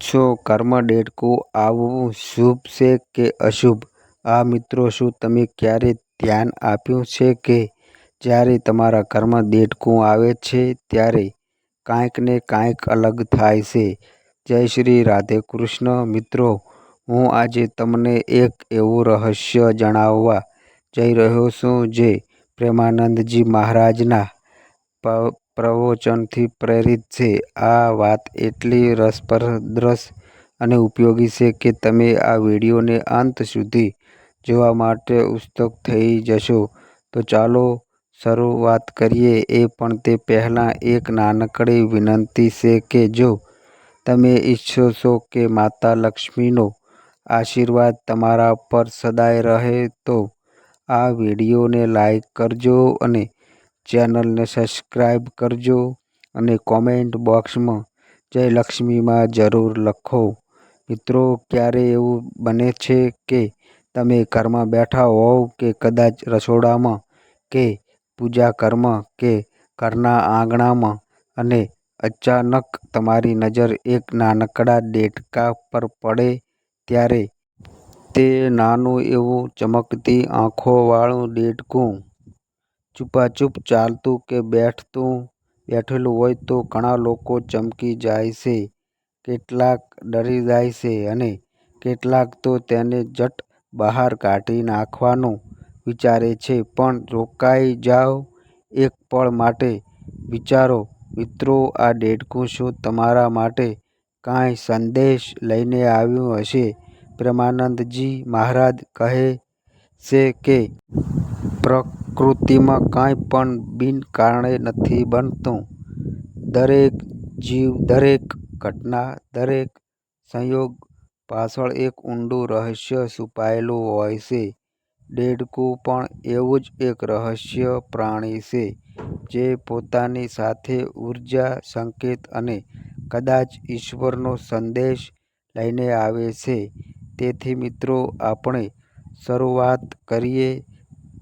પૂછશો કર્મ દેડકું આવવું શુભ છે કે અશુભ? હા મિત્રો, શું તમે ક્યારેય ધ્યાન આપ્યું છે કે જ્યારે તમારા કર્મ દેડકું આવે છે ત્યારે કાંઈક ને કાંઈક અલગ થાય છે? જય શ્રી રાધે કૃષ્ણ મિત્રો, હું આજે તમને એક એવું રહસ્ય જણાવવા જઈ રહ્યો છું જે પ્રેમાનંદજી મહારાજના પ્રવચનથી પ્રેરિત છે. આ વાત એટલી રસપ્રદ અને ઉપયોગી છે કે તમે આ વિડીયોને અંત સુધી જોવા માટે ઉત્સુક થઈ જશો. તો ચાલો શરૂઆત કરીએ એ પણ તે પહેલાં એક નાનકડી વિનંતી છે કે જો તમે ઈચ્છો છો કે માતા લક્ષ્મીનો આશીર્વાદ તમારા પર સદાય રહે તો આ વિડીયોને લાઈક કરજો અને ચેનલને સબસ્ક્રાઈબ કરજો અને કોમેન્ટ બોક્સમાં જય લક્ષ્મીમાં જરૂર લખો. મિત્રો, ક્યારે એવું બને છે કે તમે ઘરમાં બેઠા હોવ કે કદાચ રસોડામાં કે પૂજા ઘરમાં કે ઘરના આંગણામાં અને અચાનક તમારી નજર એક નાનકડા દેડકા પર પડે ત્યારે તે નાનું એવું ચમકતી આંખોવાળું દેડકું છુપાછુપ ચાલતું કે બેઠતું બેઠેલું હોય તો ઘણા લોકો ચમકી જાય છે, કેટલાક ડરી જાય છે અને કેટલાક તો તેને ઝટ બહાર કાઢી નાખવાનું વિચારે છે. પણ રોકાઈ જાઓ એક પળ માટે વિચારો મિત્રો આ દેડકું શું તમારા માટે કાંઈ સંદેશ લઈને આવ્યું હશે? પ્રેમાનંદજી મહારાજ કહે છે કે પ્રકૃતિમાં કાંઈ પણ બિન કારણે નથી બનતું. દરેક જીવ, દરેક ઘટના, દરેક સંયોગ પાછળ એક ઊંડું રહસ્ય છુપાયેલું હોય છે. દેડકું પણ એવું જ એક રહસ્ય પ્રાણી છે જે પોતાની સાથે ઊર્જા, સંકેત અને કદાચ ઈશ્વરનો સંદેશ લઈને આવે છે. તેથી મિત્રો આપણે શરૂઆત કરીએ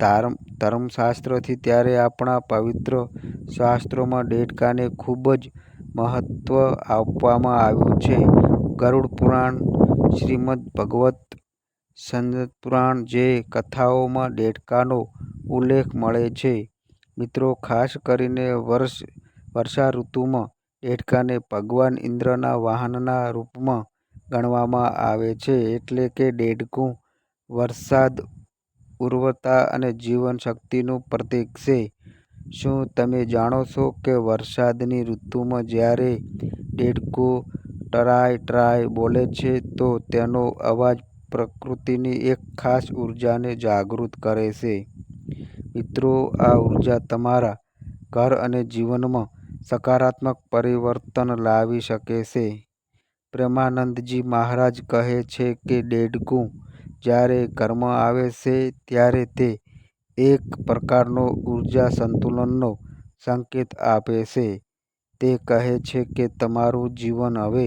ધર્મશાસ્ત્રથી ત્યારે આપણા પવિત્ર શાસ્ત્રોમાં દેડકાને ખૂબ જ મહત્ત્વ આપવામાં આવ્યું છે. ગરુડ પુરાણ, શ્રીમદ્ભાગવત, પુરાણ જે કથાઓમાં દેડકાનો ઉલ્લેખ મળે છે. મિત્રો ખાસ કરીને વર્ષ વર્ષા ઋતુમાં દેડકાને ભગવાન ઇન્દ્રના વાહનના રૂપમાં ગણવામાં આવે છે એટલે કે દેડકું વરસાદ, ઉર્વરતા અને જીવનશક્તિનું પ્રતીક છે. શું તમે જાણો છો કે વરસાદની ઋતુમાં જ્યારે દેડકું ટ્રાય ટ્રાય બોલે છે, તો તેનો અવાજ પ્રકૃતિની એક ખાસ ઉર્જાને જાગૃત કરે છે? મિત્રો, આ ઊર્જા તમારા ઘર અને જીવનમાં સકારાત્મક પરિવર્તન લાવી શકે છે. પ્રેમાનંદજી મહારાજ કહે છે કે દેડકું જ્યારે ઘરમાં આવે છે ત્યારે તે એક પ્રકારનો ઊર્જા સંતુલનનો સંકેત આપે છે. તે કહે છે કે તમારું જીવન હવે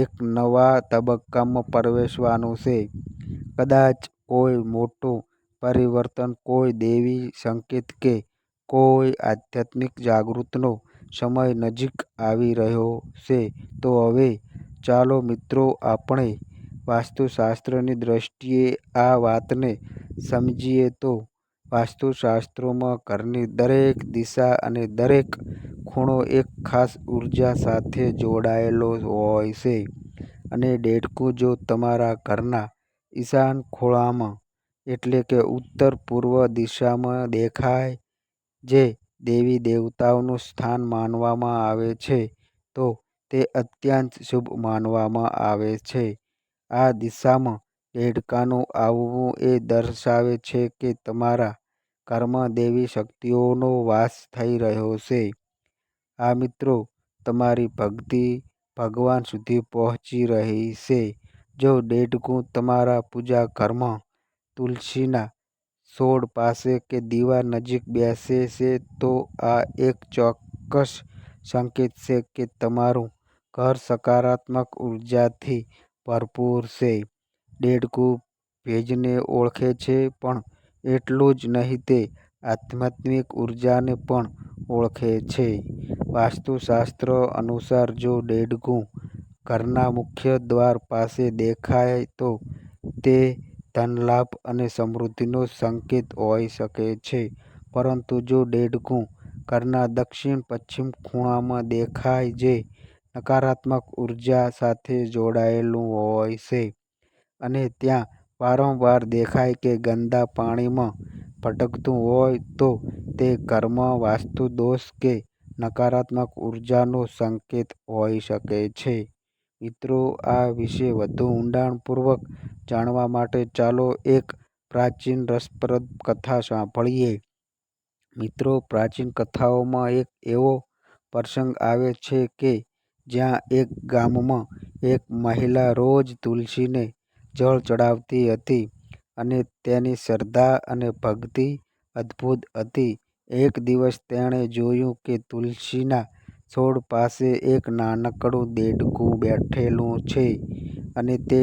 એક નવા તબક્કામાં પ્રવેશવાનું છે. કદાચ કોઈ મોટું પરિવર્તન, કોઈ દૈવી સંકેત કે કોઈ આધ્યાત્મિક જાગૃતિનો સમય નજીક આવી રહ્યો છે. તો હવે ચાલો મિત્રો આપણે વાસ્તુશાસ્ત્રની દ્રષ્ટિએ આ વાતને સમજીએ. તો વાસ્તુશાસ્ત્રોમાં ઘરની દરેક દિશા અને દરેક ખૂણો એક ખાસ ઊર્જા સાથે જોડાયેલો હોય છે અને ડેડકું જો તમારા ઘરના ઈશાન ખૂણામાં એટલે કે ઉત્તર-પૂર્વ દિશામાં દેખાય, જે દેવી-દેવતાઓનું સ્થાન માનવામાં આવે છે, તો તે અત્યંત શુભ માનવામાં આવે છે. આ દિશામાં દેડકાનું આવવું એ દર્શાવે છે કે તમારા ઘરમાં દૈવી શક્તિઓનો વાસ થઈ રહ્યો છે. આ મિત્રો, તમારી ભક્તિ ભગવાન સુધી પહોંચી રહી છે. જો દેડકું તમારા પૂજા કર્મ તુલસીના છોડ પાસે કે દીવા નજીક બેસે છે, તો આ એક ચોક્કસ સંકેત છે કે તમારું ઘર સકારાત્મક ઉર્જાથી ભરપૂર છે. દેડકું ભેજને ઓળખે છે પણ એટલું જ નહીં તે આધ્યાત્મિક ઉર્જાને પણ ઓળખે છે. વાસ્તુશાસ્ત્ર અનુસાર જો દેડકું ઘરના મુખ્ય દ્વાર પાસે દેખાય તો તે ધનલાભ અને સમૃદ્ધિનો સંકેત હોઈ શકે છે. પરંતુ જો દેડકું ઘરના દક્ષિણ-પશ્ચિમ ખૂણામાં દેખાય, જે નકારાત્મક ઊર્જા સાથે જોડાયેલું હોય છે અને ત્યાં વારંવાર દેખાય કે ગંદા પાણીમાં ભટકતું હોય, તો તે કર્મ વાસ્તુ દોષ કે નકારાત્મક ઉર્જાનો સંકેત હોઈ શકે છે. મિત્રો, આ વિશે વધુ ઊંડાણપૂર્વક જાણવા માટે ચાલો એક પ્રાચીન રસપ્રદ કથા સાંભળીએ. મિત્રો, પ્રાચીન કથાઓમાં એક એવો પ્રસંગ આવે છે કે જ્યાં એક ગામમાં એક મહિલા રોજ તુલસીને જળ ચડાવતી હતી અને તેની શ્રદ્ધા અને ભક્તિ અદ્ભુત હતી. એક દિવસ તેણે જોયું કે તુલસીના છોડ પાસે એક નાનકડું દેડકું બેઠેલું છે અને તે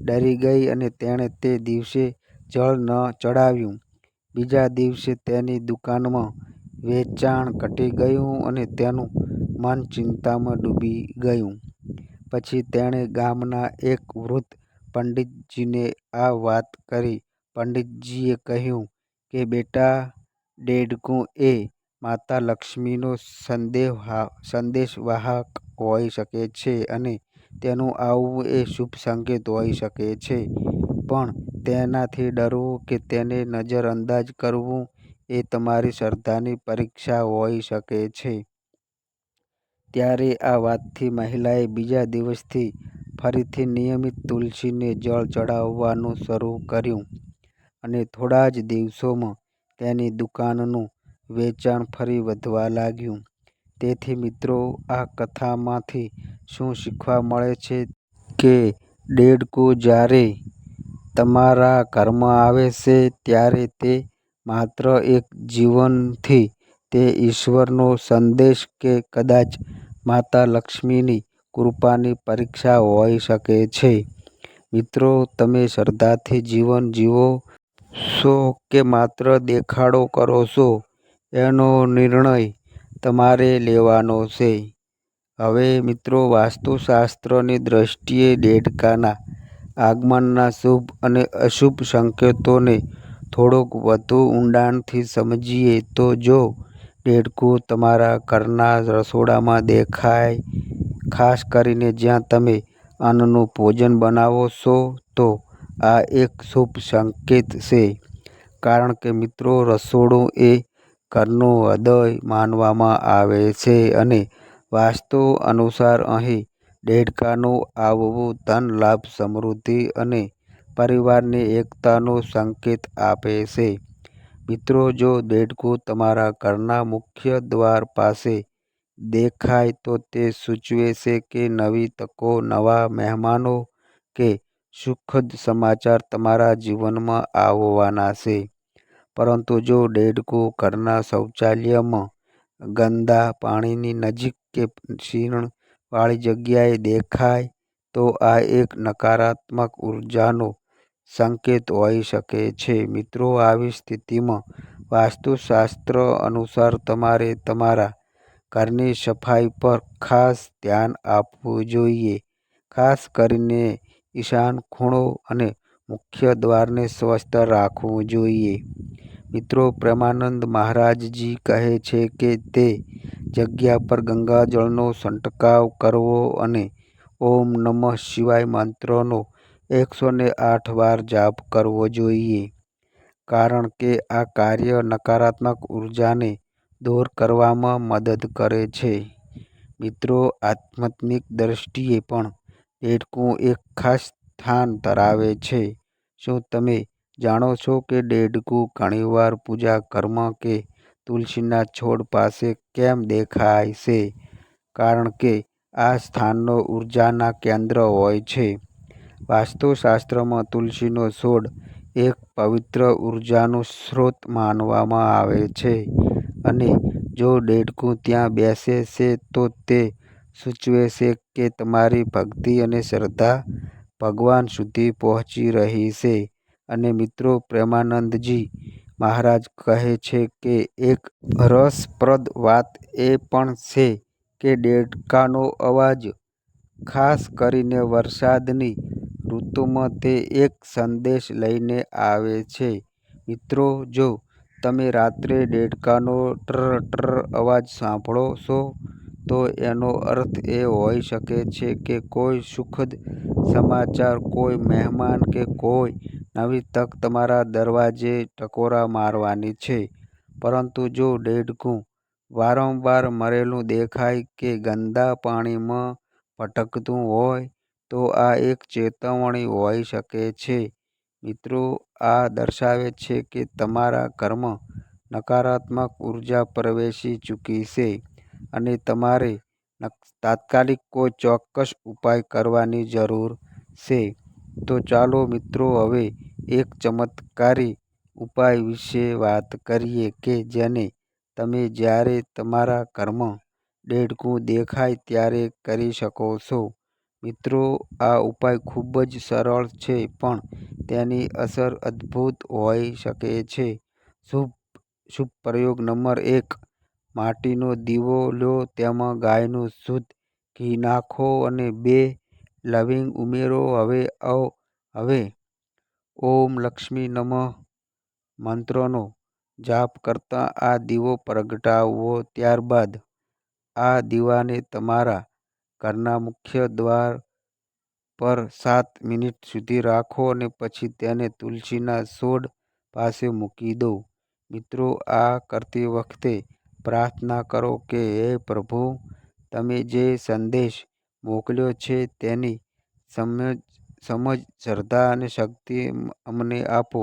ડરી ગઈ અને તેણે તે દિવસે જળ ન ચડાવ્યું બીજા દિવસે તેની દુકાનમાં વેચાણ ઘટી ગયું અને તેનું મન ચિંતામાં ડૂબી ગયું. પછી તેણે ગામના એક વૃદ્ધ પંડિતજીને આ વાત કરી. પંડિતજીએ કહ્યું કે, બેટા, દેડકું એ માતા લક્ષ્મીનો સંદેહ સંદેશવાહક હોઈ શકે છે અને તેનું આવવું એ શુભ સંકેત હોઈ શકે છે. પણ તેનાથી ડરવું કે તેને નજરઅંદાજ કરવું એ તમારી શ્રદ્ધાની પરીક્ષા હોઈ શકે છે. ત્યારે આ વાતથી મહિલાએ બીજા દિવસથી ફરીથી નિયમિત તુલસીને જળ ચડાવવાનું શરૂ કર્યું અને થોડા જ દિવસોમાં તેની દુકાનનું વેચાણ ફરી વધવા લાગ્યું. તેથી મિત્રો, આ કથામાંથી શું શીખવા મળે છે કે દેડકું જ્યારે તમારા ઘરમાં આવે છે, ત્યારે તે માત્ર એક જીવનથી તે ઈશ્વરનો સંદેશ કે કદાચ માતા લક્ષ્મીની કૃપાની પરીક્ષા હોઈ શકે છે. મિત્રો, તમે શ્રદ્ધાથી જીવન જીવો છો કે માત્ર દેખાડો કરો છો, એનો નિર્ણય તમારે લેવાનો છે. હવે મિત્રો, વાસ્તુશાસ્ત્રની દૃષ્ટિએ દેડકાના આગમનના શુભ અને અશુભ સંકેતોને થોડુંક વધુ ઊંડાણથી સમજીએ તો જો દેડકું તમારા ઘરના રસોડામાં દેખાય, ખાસ કરીને જ્યાં તમે અન્નનું ભોજન બનાવો છો, તો આ એક શુભ સંકેત છે. કારણ કે મિત્રો, રસોડું એ ઘરનું હૃદય માનવામાં આવે છે અને વાસ્તુ અનુસાર અહીં દેડકાનું આવવું ધન લાભ, સમૃદ્ધિ અને પરિવારની એકતાનો સંકેત આપે છે. મિત્રો, જો દેડકું તમારા ઘરના મુખ્ય દ્વાર પાસે દેખાય તો તે સૂચવે છે કે નવી તકો, નવા મહેમાનો કે સુખદ સમાચાર તમારા જીવનમાં આવવાના છે. પરંતુ જો દેડકું ઘરના શૌચાલયમાં, ગંદા પાણીની નજીક કે ક્ષીણવાળી જગ્યાએ દેખાય, તો આ એક નકારાત્મક ઉર્જાનો સંકેત હોઈ શકે છે. મિત્રો, આવી સ્થિતિમાં વાસ્તુશાસ્ત્ર અનુસાર તમારે તમારા ઘરની સફાઈ પર ખાસ ધ્યાન આપવું જોઈએ, ખાસ કરીને ઈશાન ખૂણો અને મુખ્ય દ્વારને સ્વસ્થ રાખવું જોઈએ. મિત્રો, પ્રેમાનંદ મહારાજજી કહે છે કે તે જગ્યા પર ગંગાજળનો છંટકાવ કરવો અને ઓમ નમઃ શિવાય મંત્રનો એકસો ને આઠ વાર જાપ કરવો જોઈએ, કારણ કે આ કાર્ય નકારાત્મક ઉર્જાને દૂર કરવામાં મદદ કરે છે. મિત્રો, આધ્યાત્મિક દ્રષ્ટિએ પણ દેડકું એક ખાસ સ્થાન ધરાવે છે. શું તમે જાણો છો કે દેડકું ઘણીવાર પૂજા કર્મ કે તુલસીના છોડ પાસે કેમ દેખાય છે? કારણ કે આ સ્થાનનો ઉર્જાના કેન્દ્ર હોય છે. વાસ્તુશાસ્ત્રમાં તુલસીનો છોડ એક પવિત્ર ઉર્જાનું સ્ત્રોત માનવામાં આવે છે અને જો દેડકું ત્યાં બેસે છે, તો તે સૂચવે છે કે તમારી ભક્તિ અને શ્રદ્ધા ભગવાન સુધી પહોંચી રહી છે. અને મિત્રો, પ્રેમાનંદજી મહારાજ કહે છે કે એક રસપ્રદ વાત એ પણ છે કે દેડકાનો અવાજ ખાસ કરીને વરસાદની ઋતુમાં તે એક સંદેશ લઈને આવે છે. મિત્રો, જો તમે રાત્રે દેડકાનો ટ્રર-ટ્રર અવાજ સાંભળો છો, તો એનો અર્થ એ હોઈ શકે છે કે કોઈ સુખદ સમાચાર, કોઈ મહેમાન કે કોઈ નવી તક તમારા દરવાજે ટકોરા મારવાની છે. પરંતુ જો દેડકું વારંવાર મરેલું દેખાય કે ગંદા પાણીમાં ભટકતું હોય, તો આ એક ચેતવણી હોઈ શકે છે. મિત્રો, આ દર્શાવે છે કે તમારા કર્મ નકારાત્મક ઊર્જા પ્રવેશી ચૂકી છે અને તમારે તાત્કાલિક કોઈ ચોક્કસ ઉપાય કરવાની જરૂર છે. તો ચાલો મિત્રો હવે એક ચમત્કારી ઉપાય વિશે વાત કરીએ કે જેને તમે જ્યારે તમારા કર્મ દેડકું દેખાય ત્યારે કરી શકો છો. મિત્રો, આ ઉપાય ખૂબ જ સરળ છે પણ તેની અસર અદ્ભુત હોઈ શકે છે. શુભ શુભ પ્રયોગ નંબર એક માટીનો દીવો લો, તેમાં ગાયનું શુદ્ધ ઘી નાખો અને બે લવિંગ ઉમેરો. હવે ઓમ લક્ષ્મી નમઃ મંત્રનો જાપ કરતાં આ દીવો પ્રગટાવો. ત્યારબાદ આ દીવાને તમારા ઘરના મુખ્ય દ્વાર પર સાત મિનિટ સુધી રાખો અને પછી તેને તુલસીના છોડ પાસે મૂકી દો. મિત્રો, આ કરતી વખતે પ્રાર્થના કરો કે, હે પ્રભુ, તમે જે સંદેશ મોકલ્યો છે તેની સમજ, શ્રદ્ધા અને શક્તિ અમને આપો.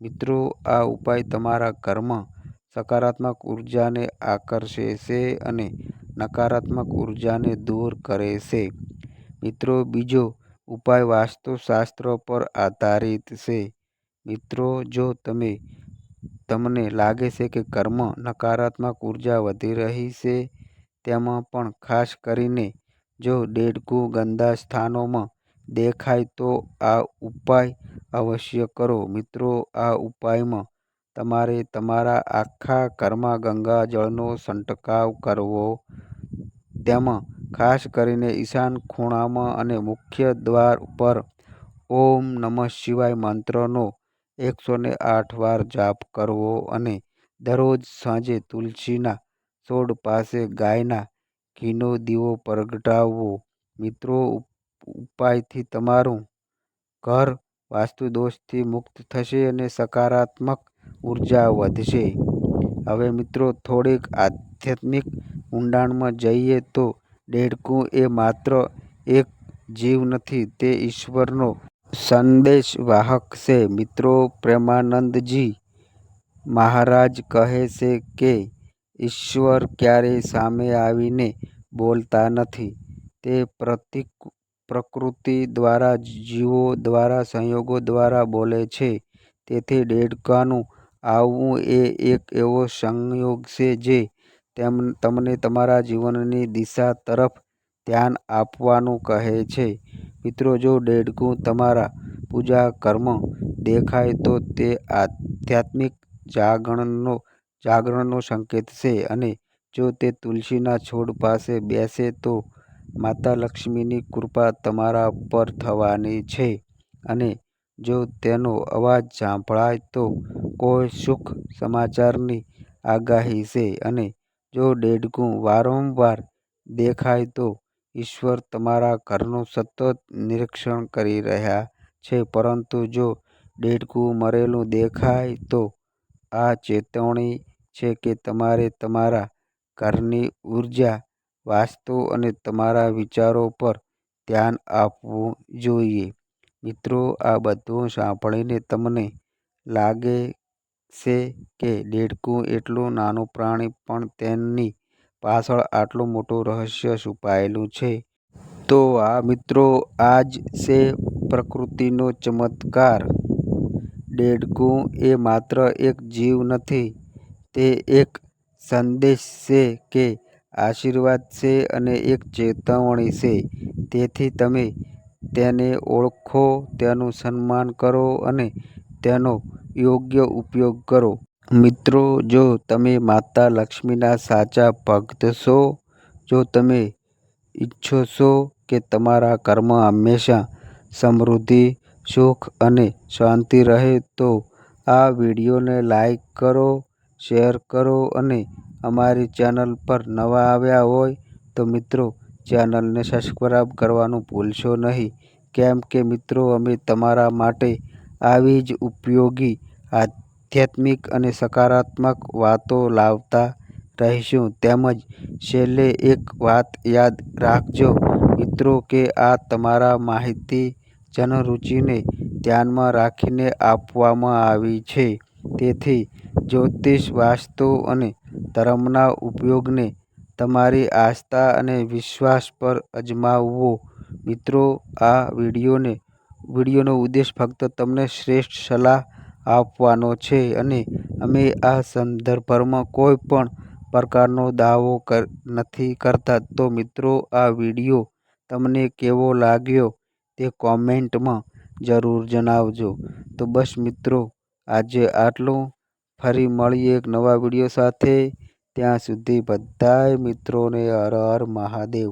મિત્રો, આ ઉપાય તમારા ઘરમાં સકારાત્મક ઉર્જાને આકર્ષે છે અને નકારાત્મક ઉર્જાને દૂર કરે છે. મિત્રો, બીજો ઉપાય વાસ્તુશાસ્ત્ર પર આધારિત છે. મિત્રો, જો તમે તમને લાગે છે કે કર્મ નકારાત્મક ઊર્જા વધી રહી છે, તેમાં પણ ખાસ કરીને જો દેડકું ગંદા સ્થાનોમાં દેખાય, તો આ ઉપાય અવશ્ય કરો. મિત્રો, આ ઉપાયમાં તમારે તમારા આખા ઘરમાં ગંગાજળનો છંટકાવ કરવો. તેમાં ખાસ કરીને ઈશાન ખૂણામાં અને મુખ્ય દ્વાર પર ઓમ નમઃ શિવાય મંત્રનો એકસો આઠ વાર જાપ કરવો અને દરરોજ સાંજે તુલસીના છોડ પાસે ગાયના ઘીનો દીવો પ્રગટાવવો. મિત્રો, ઉપાયથી તમારું ઘર વાસ્તુદોષથી મુક્ત થશે અને સકારાત્મક ઊર્જા વધશે. હવે મિત્રો, થોડીક આધ્યાત્મિક ઊંડાણમાં જઈએ તો દેડકું એ માત્ર એક જીવ નથી, તે ઈશ્વરનો સંદેશ વાહક છે. મિત્રો, પ્રેમાનંદજી મહારાજ કહે છે કે ઈશ્વર ક્યારેય સામે આવીને બોલતા નથી, તે પ્રતિક પ્રકૃતિ દ્વારા, જીવો દ્વારા, સંયોગો દ્વારા બોલે છે. તેથી દેડકાનું આવવું એ એક એવો સંયોગ છે જે તમને તમારા જીવનની દિશા તરફ ધ્યાન આપવાનું કહે છે. મિત્રો, જો દેડકું તમારા પૂજા કર્મ દેખાય તો તે આધ્યાત્મિક જાગરણનો જાગરણનો સંકેત છે અને જો તે તુલસીના છોડ પાસે બેસે તો માતા લક્ષ્મીની કૃપા તમારા પર થવાની છે અને જો તેનો અવાજ સાંભળાય તો કોઈ સુખ સમાચારની આગાહી છે અને જો દેડકું વારંવાર દેખાય તો ઈશ્વર તમારા ઘરનું સતત નિરીક્ષણ કરી રહ્યા છે. પરંતુ જો દેડકું મરેલું દેખાય તો આ ચેતવણી છે કે તમારે તમારા ઘરની ઊર્જા, વાસ્તુ અને તમારા વિચારો પર ધ્યાન આપવું જોઈએ. મિત્રો, આ બધું સાંભળીને તમને લાગે છે કે દેડકું એટલું નાનું પ્રાણી પણ તેની પાછળ આટલું મોટું રહસ્ય છુપાયેલું છે. તો હા મિત્રો, આ જ છે પ્રકૃતિનો ચમત્કાર. દેડકું એ માત્ર એક જીવ નથી, તે એક સંદેશ છે, કે આશીર્વાદ છે અને એક ચેતવણી છે. તેથી તમે તેને ઓળખો, તેનું સન્માન કરો અને તેનો યોગ્ય ઉપયોગ કરો. મિત્રો, જો તમે માતા લક્ષ્મીના સાચા ભક્ત છો, જો તમે ઈચ્છો છો કે તમારા કર્મ હંમેશા સમૃદ્ધિ, સુખ અને શાંતિ રહે તો આ વિડીયોને લાઈક કરો, શેર કરો અને અમારી ચેનલ પર નવા આવ્યા હોય તો મિત્રો ચેનલને સબસ્ક્રાઈબ કરવાનું ભૂલશો નહીં કેમ કે મિત્રો અમે તમારા માટે આવી જ ઉપયોગી, આધ્યાત્મિક અને સકારાત્મક વાતો લાવતા રહીશું. તેમજ છેલ્લે એક વાત યાદ રાખજો મિત્રો કે આ તમારા માહિતી જનરુચિને ધ્યાનમાં રાખીને આપવામાં આવી છે. તેથી જ્યોતિષ વાસ્તુ અને ધર્મના ઉપયોગને તમારી આસ્થા અને વિશ્વાસ પર અજમાવવો. મિત્રો આ વિડીયોને વિડીયોનો ઉદ્દેશ ફક્ત તમને શ્રેષ્ઠ સલાહ આપવાનો છે અને અમે આ સંદર્ભમાં કોઈ પણ પ્રકારનો દાવો નથી કરતા. તો મિત્રો, આ વીડિયો તમને કેવો લાગ્યો તે કોમેન્ટમાં જરૂર જણાવજો. તો બસ મિત્રો, આજે આટલું. ફરી મળીએ એક નવા વીડિયો સાથે. ત્યાં સુધી બધાય મિત્રોને હર હર મહાદેવ.